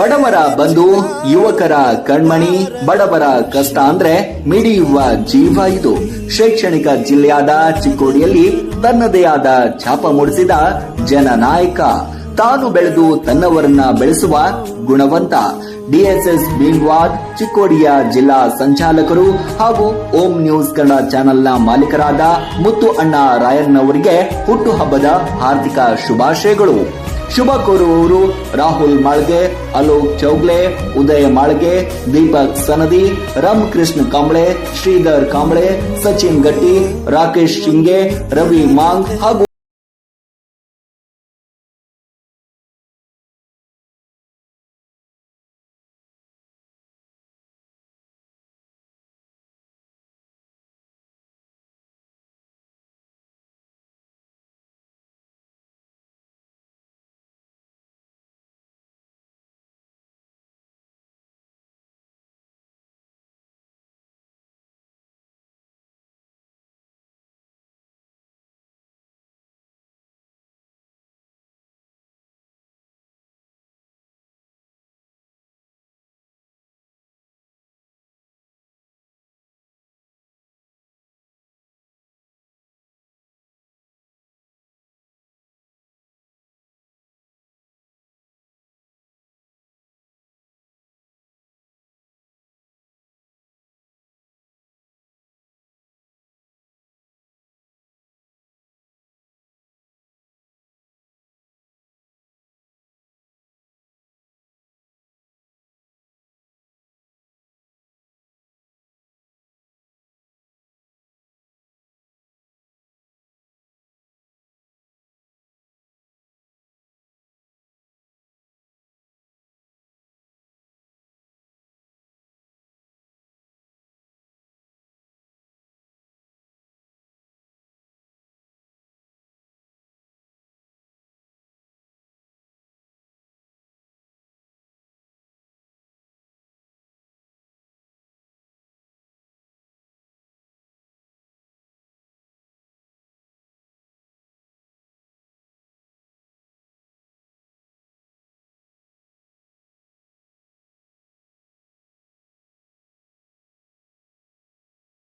ಬಡವರ ಬಂಧು, ಯುವಕರ ಕಣ್ಮಣಿ, ಬಡವರ ಕಷ್ಟ ಅಂದ್ರೆ ಮಿಡಿಯುವ ಜೀವ ಇದು. ಶೈಕ್ಷಣಿಕ ಜಿಲ್ಲೆಯಾದ ಚಿಕ್ಕೋಡಿಯಲ್ಲಿ ತನ್ನದೇ ಆದ ಛಾಪ ಮೂಡಿಸಿದ ಜನನಾಯಕ. ತಾನು ಬೆಳೆದು ತನ್ನವರನ್ನ ಬೆಳೆಸುವ ಗುಣವಂತ. ಡಿಎಸ್ಎಸ್ ಭೀಮ್ವಾದ್, ಚಿಕ್ಕೋಡಿಯ ಜಿಲ್ಲಾ ಸಂಚಾಲಕರು ಹಾಗೂ ಓಂ ನ್ಯೂಸ್ ಕನ್ನಡ ಚಾನೆಲ್ನ ಮಾಲೀಕರಾದ ಮುತ್ತು ಅಣ್ಣ ರಾಯಣ್ಣವರಿಗೆ ಹುಟ್ಟುಹಬ್ಬದ ಆರ್ಥಿಕ ಶುಭಾಶಯಗಳು. ಶುಭ ಕೋರುವವರು ರಾಹುಲ್ ಮಾಳ್ಗೆ, ಅಲೋಕ್ ಚೌಗ್ಲೆ, ಉದಯ ಮಾಳ್ಗೆ, ದೀಪಕ್ ಸನದಿ, ರಾಮಕೃಷ್ಣ ಕಾಂಬ್ಳೆ, ಶ್ರೀಧರ್ ಕಾಂಬ್ಳೆ, ಸಚಿನ್ ಗಟ್ಟಿ, ರಾಕೇಶ್ ಶಿಂಗೆ, ರವಿ ಮಾಂಗ್ ಹಾಗೂ